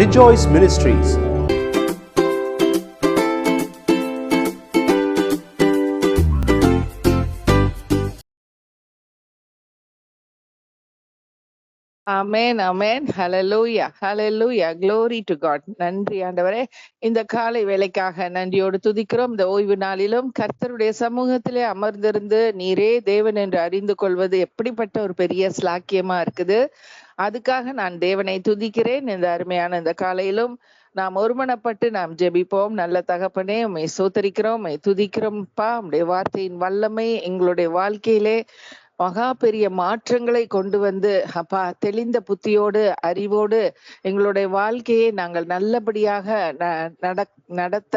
Rejoice Ministries. Amen amen hallelujah hallelujah glory to God நன்றி ஆண்டவரே. இந்த காலை வேலைக்காக நன்றியோடு துதிக்கிறோம். இந்த ஓய்வு நாளிலும் கர்த்தருடைய சமூகத்திலே அமர்ந்திருந்து நீரே தேவன் என்று அறிந்து கொள்வது எப்படிப்பட்ட ஒரு பெரிய ஸ்லாக்கியமா இருக்குது. அதுக்காக நான் தேவனை துதிக்கிறேன். இந்த அருமையான இந்த காலையிலும் நாம் ஒருமனப்பட்டு நாம் ஜெபிப்போம். நல்ல தகப்பனே உம்மை சோத்தரிக்கிறோம் உம்மை துதிக்கிறோம்ப்பா உம்முடைய வார்த்தையின் வல்லமை எங்களுடைய வாழ்க்கையிலே மகா பெரிய மாற்றங்களை கொண்டு வந்து அப்பா தெளிந்த புத்தியோடு அறிவோடு எங்களுடைய வாழ்க்கையை நாங்கள் நல்லபடியாக ந- நடத்த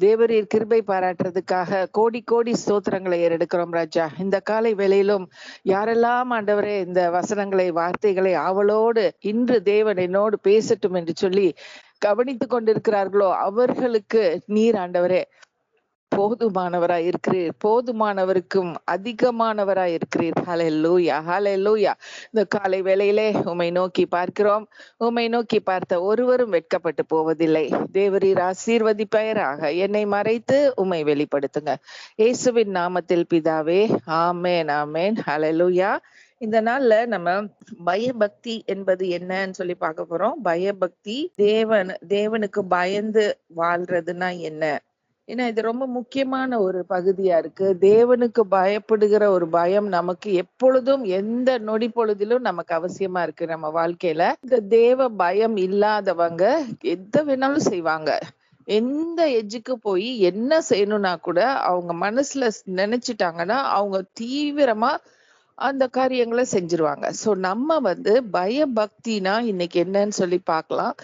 தேவரீர் கிருபை பாராட்டுறதுக்காக கோடி கோடி ஸ்தோத்திரங்களை ஏறெடுக்கிறோம் ராஜா. இந்த காலை வேளையிலும் யாரெல்லாம் ஆண்டவரே இந்த வசனங்களை வார்த்தைகளை ஆவலோடு இன்று தேவன் என்னோடு பேசட்டும் என்று சொல்லி கவனித்துக் கொண்டிருக்கிறார்களோ அவர்களுக்கு நீர் ஆண்டவரே. போதுமானவராய் இருக்கிறீர் போதுமானவருக்கும் அதிகமானவராய் இருக்கிறீர் ஹalleluya ஹalleluya. இந்த காலை வேளையிலே உமை நோக்கி பார்க்கிறோம். உமை நோக்கி பார்த்த ஒருவரும் வெட்கப்பட்டு போவதில்லை. தேவரீர் ஆசீர்வதிப்பயராக என்னை மறைத்து உமை வெளிப்படுத்துங்க. இயேசுவின் நாமத்தில் பிதாவே ஆமேன் ஆமென் லூயா இந்த நாள்ல நம்ம பயபக்தி என்பது என்னன்னு சொல்லி பார்க்க போறோம். பயபக்தி தேவன் தேவனுக்கு பயந்து வாழ்றதுன்னா என்ன? ஏன்னா இது ரொம்ப முக்கியமான ஒரு பகுதியா இருக்கு. தேவனுக்கு பயப்படுகிற ஒரு பயம் நமக்கு எப்பொழுதும் எந்த நொடி பொழுதிலும் நமக்கு அவசியமா இருக்கு நம்ம வாழ்க்கையில. இந்த தேவ பயம் இல்லாதவங்க எத வேணாலும் செய்வாங்க. எந்த எஜ்ஜுக்கு போய் என்ன செய்யணும்னா கூட அவங்க மனசுல நினைச்சிட்டாங்கன்னா அவங்க தீவிரமா அந்த காரியங்களை செஞ்சிருவாங்க. சோ நம்ம வந்து பயபக்தினா இன்னைக்கு என்னன்னு சொல்லி பார்க்கலாம்.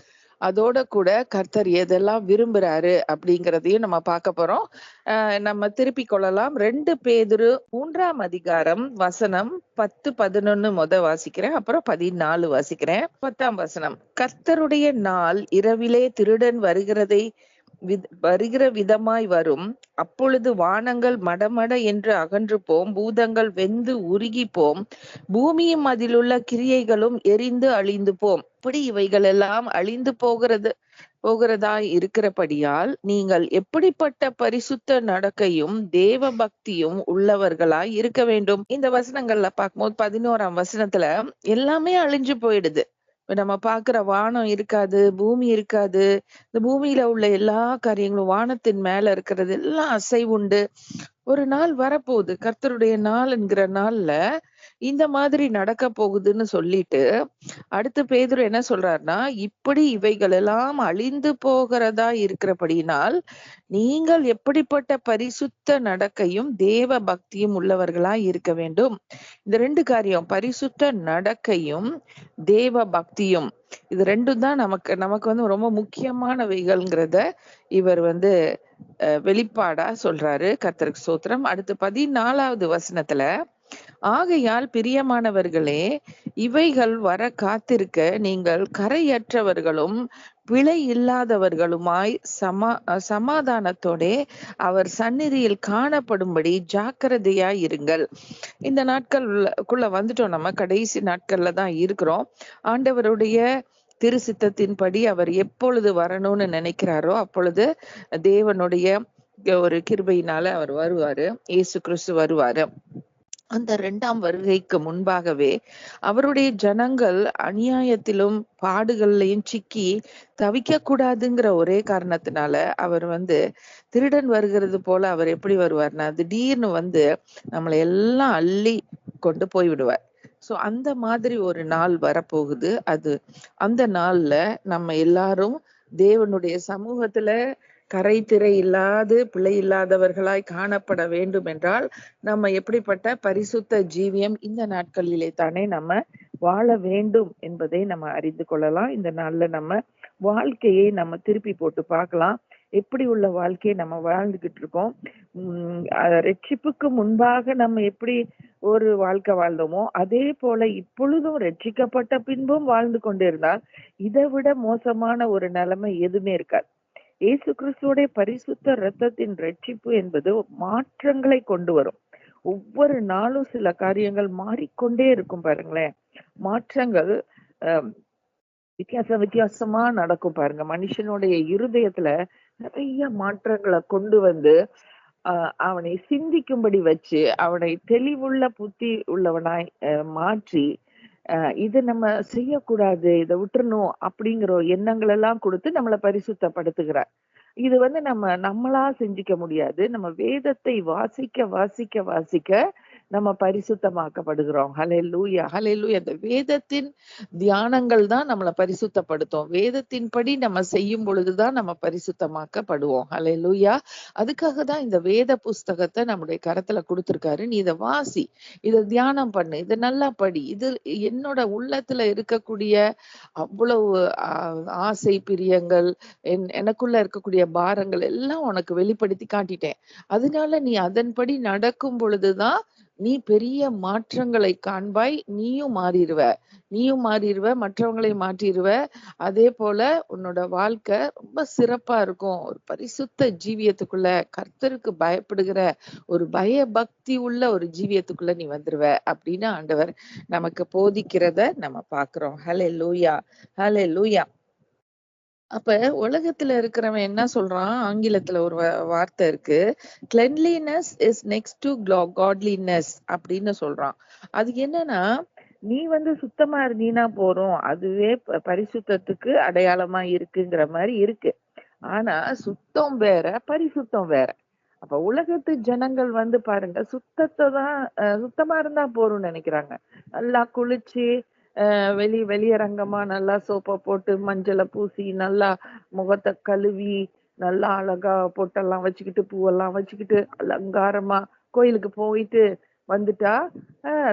அதோட கூட கர்த்தர் எதெல்லாம் விரும்புறாரு அப்படிங்கிறதையும் நம்ம பார்க்க போறோம். ஆஹ் நம்ம திருப்பி கொள்ளலாம். ரெண்டு பேதுரு மூன்றாம் அதிகாரம் வசனம் பத்து பதினொன்னு முத வாசிக்கிறேன். அப்புறம் பதினாலு வாசிக்கிறேன். பத்தாம் வசனம். கர்த்தருடைய நாள் இரவிலே திருடன் வருகிறதை வருகிற விதமாய் வரும். அப்பொழுது வானங்கள் மடமட என்று அகன்று போம் பூதங்கள் வெந்து உருகி போம் பூமியும் அதிலுள்ள கிரியைகளும் எரிந்து அழிந்து போம். இப்படி இவைகள் எல்லாம் அழிந்து போகிறது போகிறதாய் இருக்கிறபடியால் நீங்கள் எப்படிப்பட்ட பரிசுத்த நடக்கையும் தேவ பக்தியும் உள்ளவர்களாய் இருக்க வேண்டும். இந்த வசனங்கள்ல பார்க்கும்போது பதினோராம் வசனத்துல எல்லாமே அழிஞ்சு போயிடுது. நம்ம பாக்குற வானம் இருக்காது பூமி இருக்காது. இந்த பூமியில உள்ள எல்லா காரியங்களும் வானத்தின் மேல இருக்கிறது எல்லாம் அசைவுண்டு. ஒரு நாள் வரப்போகுது. கர்த்தருடைய நாள் என்கிற நாள்ல இந்த மாதிரி நடக்க போகுதுன்னு சொல்லிட்டு அடுத்து பேதுரு என்ன சொல்றாருன்னா இப்படி இவைகள் எல்லாம் அழிந்து போகிறதா இருக்கிறபடியினால் நீங்கள் எப்படிப்பட்ட பரிசுத்த நடக்கையும் தேவ பக்தியும் உள்ளவர்களா இருக்க வேண்டும். இந்த ரெண்டு காரியம் பரிசுத்த நடக்கையும் தேவ பக்தியும். இது ரெண்டும் தான் நமக்கு நமக்கு வந்து ரொம்ப முக்கியமானவைகள்ங்கிறத இவர் வந்து அஹ், வெளிப்பாடா சொல்றாரு. கர்த்தருக்கு சோத்திரம் அடுத்து பதினாலாவது வசனத்துல ஆகையால் பிரியமானவர்களே இவைகள் வர காத்திருக்க நீங்கள் கரையற்றவர்களும் பிழை இல்லாதவர்களுமாய் சமா சமாதானத்தோட சமாதானத்தோடே அவர் சந்நிதியில் காணப்படும்படி ஜாக்கிரதையா இருங்கள். இந்த நாட்களுக்குள்ள வந்துட்டோம் நம்ம கடைசி நாட்கள்ல தான் இருக்கிறோம். ஆண்டவருடைய திரு சித்தத்தின்படி அவர் எப்பொழுது வரணும்னு நினைக்கிறாரோ அப்பொழுது தேவனுடைய ஒரு கிருபையினால அவர் வருவாரு. இயேசு கிறிஸ்து வருவாரு. அந்த இரண்டாம் வருகைக்கு முன்பாகவே அவருடைய ஜனங்கள் அநியாயத்திலும் பாடுகள்லையும் சிக்கி தவிக்க கூடாதுங்கிற ஒரே காரணத்தினால அவர் வந்து திருடன் வருகிறது போல அவர் எப்படி வருவார்னா திடீர்னு வந்து நம்மளை எல்லாம் அள்ளி கொண்டு போய் விடுவார். சோ அந்த மாதிரி ஒரு நாள் வரப்போகுது. அது அந்த நாள்ல நம்ம எல்லாரும் தேவனுடைய சமூகத்துல கரை திரை இல்லாது பிழை இல்லாதவர்களாய் காணப்பட வேண்டும் என்றால் நம்ம எப்படிப்பட்ட பரிசுத்த ஜீவியம் இந்த நாட்களிலே தானே நம்ம வாழ வேண்டும் என்பதை நம்ம அறிந்து கொள்ளலாம். இந்த நாள்ல நம்ம வாழ்க்கையை நம்ம திருப்பி போட்டு பார்க்கலாம். எப்படி உள்ள வாழ்க்கையை நம்ம வாழ்ந்துகிட்டு இருக்கோம்? உம் ரட்சிப்புக்கு முன்பாக நம்ம எப்படி ஒரு வாழ்க்கை வாழ்ந்தோமோ அதே போல இப்பொழுதும் ரட்சிக்கப்பட்ட பின்பும் வாழ்ந்து கொண்டிருந்தால் இதை விட மோசமான ஒரு நிலைமை எதுவுமே இருக்காது. இயேசு கிறிஸ்துவோடைய பரிசுத்த ரத்தத்தின் ரட்சிப்பு என்பது மாற்றங்களை கொண்டு வரும். ஒவ்வொரு நாளும் சில காரியங்கள் மாறிக்கொண்டே இருக்கும் பாருங்களேன். மாற்றங்கள் அஹ், வித்தியாச வித்தியாசமா நடக்கும் பாருங்க. மனுஷனுடைய இருதயத்துல நிறைய மாற்றங்களை கொண்டு வந்து அவனை சிந்திக்கும்படி வச்சு அவனை தெளிவுள்ள புத்தி உள்ளவனாய் மாற்றி இது நம்ம செய்யக்கூடாது இதை விட்டுறணும் அப்படிங்கிற எண்ணங்கள் எல்லாம் கொடுத்து நம்மளை பரிசுத்தப்படுத்துகிறார். இது வந்து நம்ம நம்மளா செஞ்சுக்க முடியாது. நம்ம வேதத்தை வாசிக்க வாசிக்க வாசிக்க நம்ம பரிசுத்தமாக்கப்படுகிறோம். ஹலே லூயா ஹலே லூயா அந்த வேதத்தின் தியானங்கள் தான் நம்மளை பரிசுத்தப்படுத்தும். வேதத்தின்படி நம்ம செய்யும் பொழுதுதான் நம்ம பரிசுத்தமாக்கப்படுவோம். ஹலே லூயா அதுக்காக தான் இந்த வேத புஸ்தகத்தை நம்முடைய கரத்துல கொடுத்துருக்காரு. நீ இதை வாசி இதை தியானம் பண்ணு இதை நல்லா படி. இது என்னோட உள்ளத்துல இருக்கக்கூடிய அவ்வளவு ஆஹ், ஆசை பிரியங்கள் என் எனக்குள்ள இருக்கக்கூடிய பாரங்கள் எல்லாம் உனக்கு வெளிப்படுத்தி காட்டிட்டேன். அதனால நீ அதன்படி நடக்கும் பொழுதுதான் நீ பெரிய மாற்றங்களை காண்பாய் நீயும் மாறிடுவ. நீயும் மாறிடுவ மற்றவங்களை மாற்றிடுவ. அதே போல உன்னோட வாழ்க்கை ரொம்ப சிறப்பா இருக்கும். ஒரு பரிசுத்த ஜீவியத்துக்குள்ள கர்த்தருக்கு பயப்படுகிற ஒரு பய பக்தி உள்ள ஒரு ஜீவியத்துக்குள்ள நீ வந்துருவ அப்படின்னு ஆண்டவர் நமக்கு போதிக்கிறத நம்ம பாக்குறோம் ஹலே லூயா ஹலே லூயா அப்ப உலகத்துல இருக்கிறவன் என்ன சொல்றான்? ஆங்கிலத்துல ஒரு வார்த்தை இருக்கு. Cleanliness is next to godliness அப்படின்னு சொல்றான். அது என்னன்னா நீ வந்து சுத்தமா இருந்தீனா போறோம். அதுவே ப- பரிசுத்தத்துக்கு அடையாளமா இருக்குங்கிற மாதிரி இருக்கு. ஆனா சுத்தம் வேற பரிசுத்தம் வேற. அப்ப உலகத்து ஜனங்கள் வந்து பாருங்க சுத்தத்தை தான் சுத்தமா இருந்தா போறோம்னு நினைக்கிறாங்க. நல்லா குளிச்சு வெளி வெளியரங்கமா நல்லா சோப்பை போட்டு மஞ்சளை பூசி நல்லா முகத்தை கழுவி நல்லா அழகா பொட்டெல்லாம் வச்சுக்கிட்டு பூவெல்லாம் வச்சுக்கிட்டு அலங்காரமா கோயிலுக்கு போயிட்டு வந்துட்டா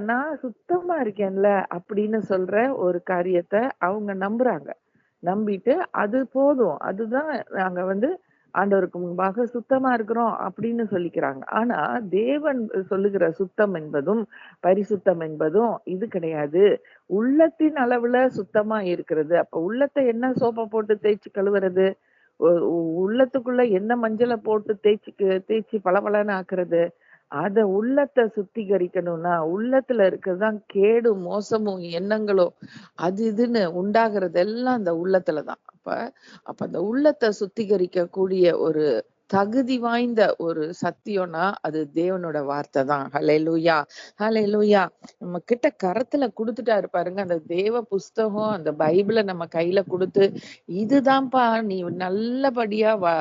நான் சுத்தமா இருக்கேன்ல அப்படின்னு சொல்ற ஒரு காரியத்தை அவங்க நம்புறாங்க. நம்பிட்டு அது போதும். அதுதான் நாங்க வந்து ஆண்டவருக்கு முன்பாக சுத்தமா இருக்கிறோம் அப்படின்னு சொல்லிக்கிறாங்க. ஆனா தேவன் சொல்லுகிற சுத்தம் என்பதும் பரிசுத்தம் என்பதும் இது கிடையாது. உள்ளத்தின் அளவுல சுத்தமா இருக்கிறது. அப்ப உள்ளத்தை என்ன சோப்பை போட்டு தேய்ச்சி கழுவுறது? உ- உ- உள்ளத்துக்குள்ள என்ன மஞ்சளை போட்டு தேய்ச்சி தேய்ச்சி பளபளன்னு ஆக்குறது? அத உள்ளத்தை சுத்திகரிக்கணும்னா உள்ளத்துல இருக்கிறதுதான் கேடு மோசமும் எண்ணங்களும் அது இதுன்னு உண்டாகிறதெல்லாம் அந்த உள்ளத்துலதான். அப்ப அப்ப அந்த உள்ளத்தை சுத்திகரிக்க கூடிய ஒரு தகுதி வாய்ந்த ஒரு சத்தியம்னா அது தேவனோட வார்த்தை தான். அல்ல லூயா நம்ம கிட்ட கரத்துல கொடுத்துட்டாரு பாருங்க. அந்த தேவ புஸ்தகம் அந்த பைபிளை நம்ம கையில கொடுத்து இதுதான்ப்பா நீ நல்லபடியா வா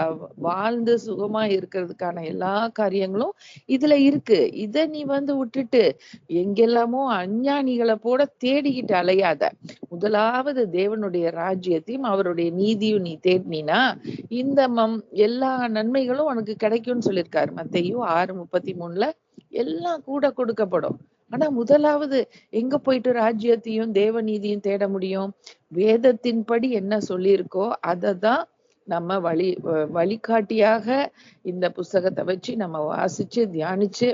வாழ்ந்து சுகமா இருக்கிறதுக்கான எல்லா காரியங்களும் இதுல இருக்கு. இத நீ வந்து விட்டுட்டு எங்கெல்லாமோ அஞ்ஞானிகளை போட தேடிக்கிட்டு அலையாத. முதலாவது தேவனுடைய ராஜ்யத்தையும் அவருடைய நீதியும் நீ தேடினா இந்த மம் எல்லா நன்மைகளும் உனக்கு கிடைக்கும்னு சொல்லியிருக்காரு. மத்தையும் ஆறு முப்பத்தி மூணுல எல்லாம் கூட கொடுக்கப்படும். ஆனா முதலாவது எங்க போயிட்டு ராஜ்யத்தையும் தேவநீதியும் தேட முடியும்? வேதத்தின்படி என்ன சொல்லியிருக்கோ அததான் நம்ம வழி வழிகாட்டியாக இந்த புஸ்தகத்தை வச்சு நம்ம வாசிச்சு தியானிச்சு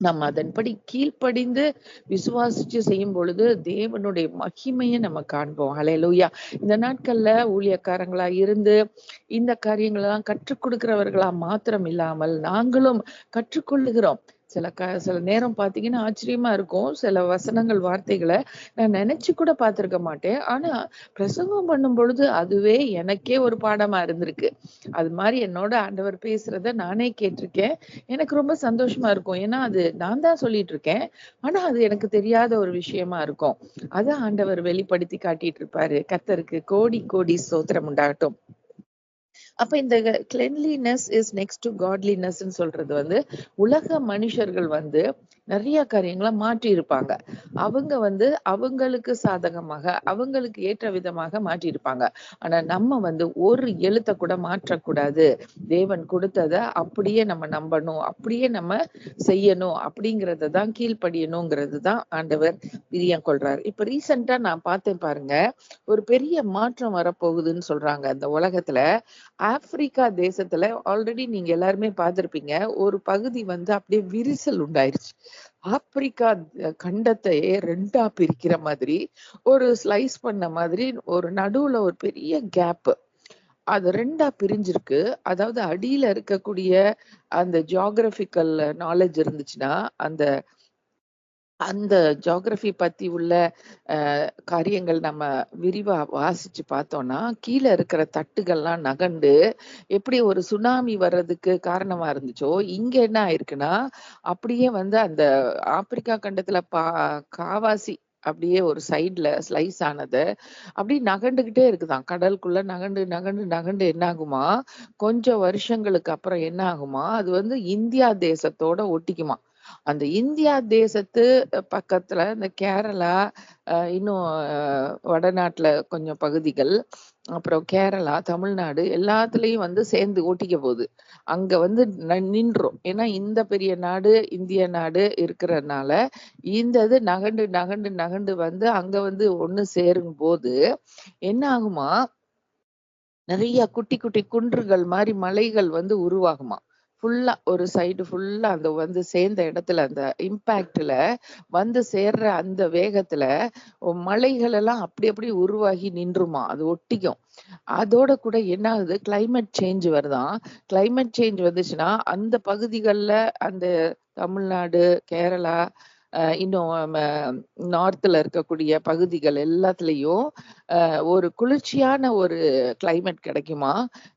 நம்ம அதன்படி கீழ்ப்படிந்து விசுவாசிச்சு செய்யும் பொழுது தேவனுடைய மகிமையை நம்ம காண்போம். அலையலூயா இந்த நாட்கள்ல ஊழியக்காரங்களா இருந்து இந்த காரியங்களெல்லாம் கற்றுக் கொடுக்கிறவர்களா மாத்திரம் இல்லாமல் நாங்களும் கற்றுக்கொள்ளுகிறோம் சில க சில நேரம் பாத்தீங்கன்னா ஆச்சரியமா இருக்கும். சில வசனங்கள் வார்த்தைகளை நான் நினைச்சு கூட பார்த்துருக்க மாட்டேன். ஆனா பிரசங்கம் பண்ணும் பொழுது அதுவே எனக்கே ஒரு பாடமா இருந்திருக்கு. அது மாதிரி என்னோட ஆண்டவர் பேசுறத நானே கேட்டிருக்கேன். எனக்கு ரொம்ப சந்தோஷமா இருக்கும். ஏன்னா அது நான் தான் சொல்லிட்டு இருக்கேன் ஆனா அது எனக்கு தெரியாத ஒரு விஷயமா இருக்கும். அதை ஆண்டவர் வெளிப்படுத்தி காட்டிட்டு இருப்பாரு கத்தருக்கு கோடி கோடி சோத்திரம் உண்டாகட்டும். அப்ப இந்த cleanliness is next to godliness சொல்றது வந்து உலக மனுஷர்கள் வந்து நிறைய காரியங்களை மாற்றி இருப்பாங்க அவங்க வந்து அவங்களுக்கு சாதகமாக அவங்களுக்கு ஏற்ற விதமாக மாற்றி இருப்பாங்க ஆனா நம்ம வந்து ஒரு எழுத்த கூட மாற்றக்கூடாது. தேவன் கொடுத்ததை அப்படியே நம்ம நம்பணும் அப்படியே நம்ம செய்யணும் அப்படிங்கறத தான் கீழ்ப்படியணுங்கிறது தான் ஆண்டவர் பிரியம் கொள்றாரு. இப்ப ரீசெண்டா நான் பார்த்தேன் பாருங்க ஒரு பெரிய மாற்றம் வரப்போகுதுன்னு சொல்றாங்க அந்த உலகத்துல. ஆப்பிரிக்கா தேசத்துல ஆல்ரெடி நீங்க எல்லாருமே பார்த்திருப்பீங்க. ஒரு பகுதி வந்து அப்படியே விரிசல் உண்டாயிருச்சு. ஆப்பிரிக்கா கண்டத்தையே ரெண்டா பிரிக்கிற மாதிரி ஒரு ஸ்லைஸ் பண்ண மாதிரி ஒரு நடுவுல ஒரு பெரிய கேப் அது ரெண்டா பிரிஞ்சிருக்கு. அதாவது அடியில இருக்கக்கூடிய அந்த ஜியாகிரபிக்கல் நாலேஜ் இருந்துச்சுன்னா அந்த அந்த ஜியோகிராஃபி பத்தி உள்ள காரியங்கள் நம்ம விரிவா வாசிச்சு பார்த்தோம்னா கீழே இருக்கிற தட்டுகள்லாம் நகண்டு எப்படி ஒரு சுனாமி வர்றதுக்கு காரணமா இருந்துச்சோ இங்க என்ன ஆயிருக்குன்னா அப்படியே வந்து அந்த ஆப்பிரிக்கா கண்டத்துல பா காவாசி அப்படியே ஒரு சைட்ல ஸ்லைஸ் ஆனது அப்படியே நகண்டுகிட்டே இருக்குதான். கடலுக்குள்ள நகண்டு நகண்டு நகண்டு என்ன ஆகுமா? கொஞ்சம் வருஷங்களுக்கு அப்புறம் என்ன ஆகுமா? அது வந்து இந்தியா தேசத்தோட ஒட்டிக்குமா? அந்த இந்தியா தேசத்து பக்கத்துல இந்த கேரளா இன்னும் வடநாட்டுல கொஞ்சம் பகுதிகள் அப்புறம் கேரளா தமிழ்நாடு எல்லாத்துலயும் வந்து சேர்ந்து ஓட்டிக்க போகுது. அங்க வந்து நின்றோம். ஏன்னா இந்த பெரிய நாடு இந்திய நாடு இருக்கிறதுனால இந்த இது நகண்டு நகண்டு நகண்டு வந்து அங்க வந்து ஒண்ணு சேரும் போது என்ன ஆகுமா? நிறைய குட்டி குட்டி குன்றுகள் மாதிரி மலைகள் வந்து உருவாகுமா? ஃபுல்லா ஒரு சைடு ஃபுல்லா அந்த வந்து சேர்ந்த இடத்துல அந்த இம்பாக்ட்ல வந்து சேர்ற அந்த வேகத்துல மலைகள் எல்லாம் அப்படி அப்படி உருவாகி நின்றுமா? அது ஒட்டிக்கும். அதோட கூட என்ன ஆகுது? கிளைமேட் சேஞ்ச் வருதான் கிளைமேட் சேஞ்ச் வந்துச்சுன்னா அந்த பகுதிகளில் அந்த தமிழ்நாடு கேரளா இன்னும் நார்த்தில் இருக்கக்கூடிய பகுதிகள் எல்லாத்துலயும் ஒரு குளிர்ச்சியான ஒரு கிளைமேட் கிடைக்குமா?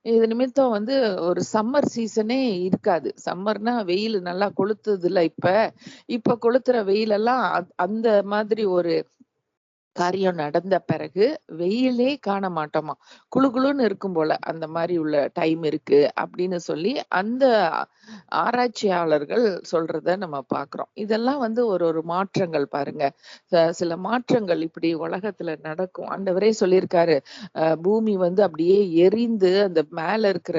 இது நிமித்தம் வந்து ஒரு சம்மர் சீசனே இருக்காது. சம்மர்னா வெயில் நல்லா கொளுத்துதுல இப்ப. இப்ப கொளுத்துற வெயிலெல்லாம் அ- அந்த மாதிரி ஒரு காரியம் நடந்த பிறகு வெயிலே காண மாட்டோமா? குளு குளுன்னு இருக்கும் போல அந்த மாதிரி உள்ள டைம் இருக்கு அப்படின்னு சொல்லி அந்த ஆராய்ச்சியாளர்கள் சொல்றத நம்ம பாக்குறோம். இதெல்லாம் வந்து ஒரு ஒரு மாற்றங்கள் பாருங்க. சில மாற்றங்கள் இப்படி உலகத்துல நடக்கும். ஆண்டவரே சொல்லியிருக்காரு பூமி வந்து அப்படியே எரிந்து அந்த மேல இருக்கிற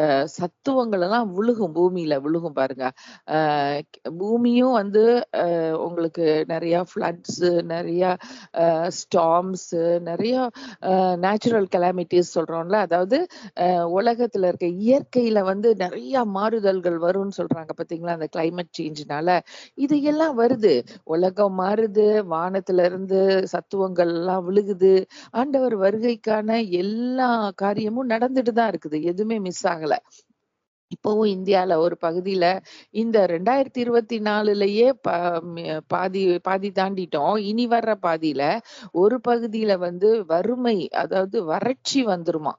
அஹ் சத்துவங்கள் எல்லாம் விழுகும் பூமியில விழுகும் பாருங்க. பூமியும் வந்து உங்களுக்கு நிறைய ஃப்ளட்ஸ் நிறைய ஸ்டாம்ஸ் நிறைய நேச்சுரல் கலாமிட்டிஸ் சொல்றோம்ல அதாவது அஹ் உலகத்துல இருக்க இயற்கையில வந்து நிறைய மாறுதல்கள் வரும்னு சொல்றாங்க பாத்தீங்களா அந்த கிளைமேட் சேஞ்சினால இது எல்லாம் வருது. உலகம் மாறுது வானத்துல இருந்து சத்துவங்கள் எல்லாம் விழுகுது. ஆண்டவர் வருகைக்கான எல்லா காரியமும் நடந்துட்டு தான் இருக்குது. எதுவுமே மிஸ் ஆகல. இப்பவும் இந்தியால ஒரு பகுதியில இந்த ரெண்டாயிரத்தி இருபத்தி நாலுலயே பா பாதி பாதி தாண்டிட்டோம். இனி வர்ற பாதியில ஒரு பகுதியில வந்து வறுமை அதாவது வறட்சி வந்துருமா?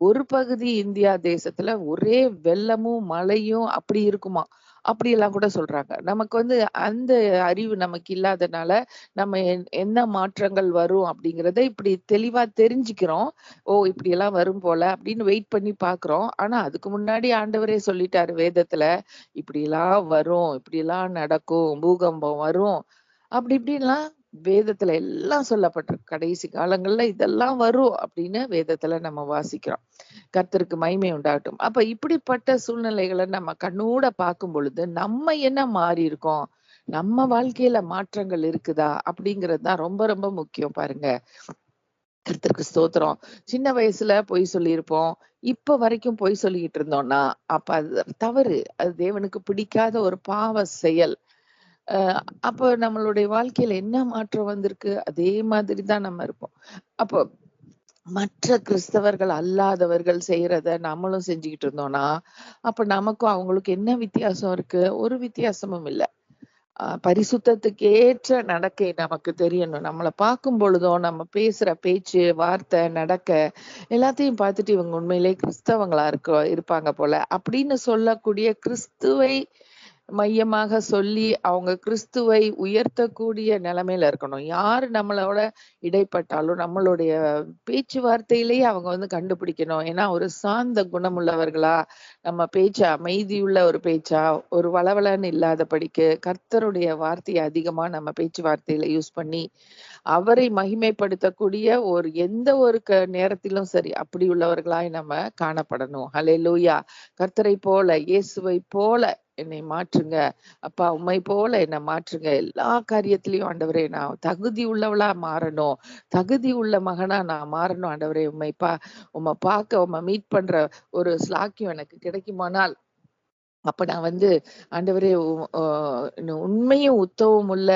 ஒரு பகுதி இந்தியா தேசத்துல ஒரே வெள்ளமும் மழையும் அப்படி இருக்குமா? அப்படியெல்லாம் கூட சொல்றாங்க. நமக்கு வந்து அந்த அறிவு நமக்கு இல்லாதனால நம்ம என்- என்ன மாற்றங்கள் வரும் அப்படிங்கிறத இப்படி தெளிவா தெரிஞ்சுக்கிறோம். ஓ இப்படி எல்லாம் வரும் போல அப்படின்னு வெயிட் பண்ணி பாக்குறோம் ஆனா அதுக்கு முன்னாடி ஆண்டவரே சொல்லிட்டாரு வேதத்துல இப்படி எல்லாம் வரும் இப்படி எல்லாம் நடக்கும் பூகம்பம் வரும். அப்படி இப்படின்லாம் வேதத்துல எல்லாம் சொல்லப்பட்டிருக்கு கடைசி காலங்கள்ல இதெல்லாம் வரும் அப்படின்னு வேதத்துல நம்ம வாசிக்கிறோம். கர்த்தருக்கு மகிமை உண்டாகட்டும். அப்ப இப்படிப்பட்ட சூழ்நிலைகளை நம்ம கண்ணோட பார்க்கும் பொழுது நம்ம என்ன மாறி இருக்கோம்? நம்ம வாழ்க்கையில மாற்றங்கள் இருக்குதா? அப்படிங்கிறது தான் ரொம்ப ரொம்ப முக்கியம் பாருங்க. கர்த்தருக்கு ஸ்தோத்திரம். சின்ன வயசுல பொய் சொல்லியிருப்போம். இப்ப வரைக்கும் பொய் சொல்லிக்கிட்டு இருந்தோம்னா அப்ப அது தவறு. அது தேவனுக்கு பிடிக்காத ஒரு பாவ செயல். அப்போ நம்மளுடைய வாழ்க்கையில என்ன மாற்றம் வந்திருக்கு? அதே மாதிரி தான் நம்ம இருப்போம். அப்போ மற்ற கிறிஸ்தவர்கள் அல்லாதவர்கள் செய்யறத நம்மளும் செஞ்சுக்கிட்டு இருந்தோம்னா அப்ப நமக்கும் அவங்களுக்கு என்ன வித்தியாசம் இருக்கு? ஒரு வித்தியாசமும் இல்லை. ஆஹ் பரிசுத்தத்துக்கு ஏற்ற நடக்கை நமக்கு தெரியணும். நம்மளை பார்க்கும் பொழுதும் நம்ம பேசுற பேச்சு வார்த்தை நடக்க எல்லாத்தையும் பார்த்துட்டு இவங்க உண்மையிலே கிறிஸ்தவங்களா இருக்க இருப்பாங்க போல. அப்படின்னு சொல்லக்கூடிய கிறிஸ்துவை மையமாக சொல்லி அவங்க கிறிஸ்துவை உயர்த்தக்கூடிய நிலைமையில இருக்கணும். யார் நம்மளோட இடைப்பட்டாலும் நம்மளுடைய பேச்சுவார்த்தையிலேயே அவங்க வந்து கண்டுபிடிக்கணும். ஏன்னா ஒரு சாந்த குணமுள்ளவர்களா நம்ம பேச்சா அமைதியுள்ள ஒரு பேச்சா ஒரு வளவளன்னு இல்லாதபடிக்கு கர்த்தருடைய வார்த்தையை அதிகமா நம்ம பேச்சுவார்த்தையில யூஸ் பண்ணி அவரை மகிமைப்படுத்தக்கூடிய ஒரு எந்த ஒரு க நேரத்திலும் சரி அப்படி உள்ளவர்களாய் நம்ம காணப்படணும். ஹalleluya. கர்த்தரை போல இயேசுவை போல என்னை மாற்றுங்க. அப்பா உம்மை போல என்னை மாற்றுங்க. எல்லா காரியத்திலையும் ஆண்டவரே நான் தகுதி உள்ளவளா மாறணும். தகுதி உள்ள மகனா நான் மாறணும் ஆண்டவரே உம்மை பா உம்மை பார்க்க உம்மை மீட் பண்ற ஒரு ஸ்லாக்கியம் எனக்கு கிடைக்குமானால் அப்ப நான் வந்து ஆண்டவரே ஆஹ் உண்மையும் உத்தவம் உள்ள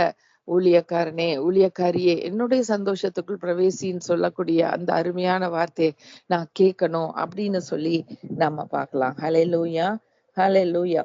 ஊழியக்காரனே ஊழியக்காரியே என்னுடைய சந்தோஷத்துக்குள் பிரவேசின்னு சொல்லக்கூடிய அந்த அருமையான வார்த்தையை நான் கேட்கணும் அப்படின்னு சொல்லி நம்ம பார்க்கலாம். ஹலே லூயா ஹலே லூயா